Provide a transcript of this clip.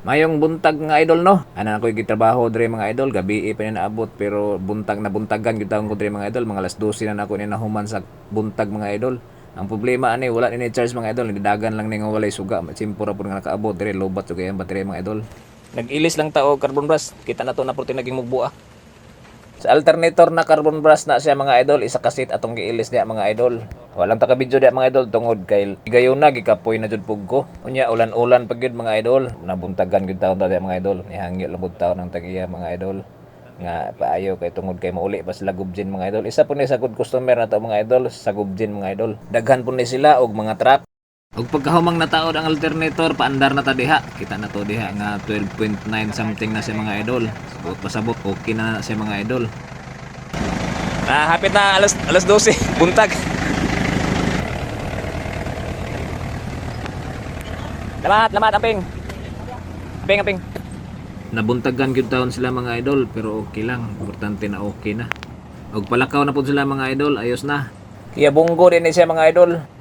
Mayong buntag nga idol no. Ana ako gitrabaho dre mga idol, gabi pa ni naabot pero buntag na buntagan gyud ko dre mga idol, mga alas 12 na nako ni nahuman sa buntag mga idol. Ang problema ani wala ni charge mga idol, nidagan lang ni nga walay suga, simpura pud nga nakaabot dre lobat so kaya ang baterya mga idol. Nag-ilis lang tao carbon brush, kita na to na protein naging mugbuah. Sa alternator na carbon brush na siya mga idol, isa kasit atong giilis niya mga idol. Walang taka video diya mga idol tungod kay gayon na gikapoy na jud pug ko. Unya ulan-ulan pag yun mga idol. Nabuntagan gyud taon diya mga idol. Nihangyo pud taon ng tagiya mga idol. Nga paayo kay tungod kay mauli pa sila gubjin mga idol. Isa po ni sa good customer na to mga idol sa gubjin mga idol. Daghan po ni sila og mga truck. Og pagkahumang nataod ang alternator, paandar na ta diha. Kita na to diha nga 12.9 something na siya mga idol. Sabot pasabot, okay na na siya mga idol. Ah, hapit na alas alas 12, buntag. Lamat, lamat aping. Aping, aping. Nabuntagan gyud taon sila mga idol, pero okay lang. Importante na okay na. Og palakaw na pud sila mga idol, ayos na. Kaya bunggo din ni siya mga idol.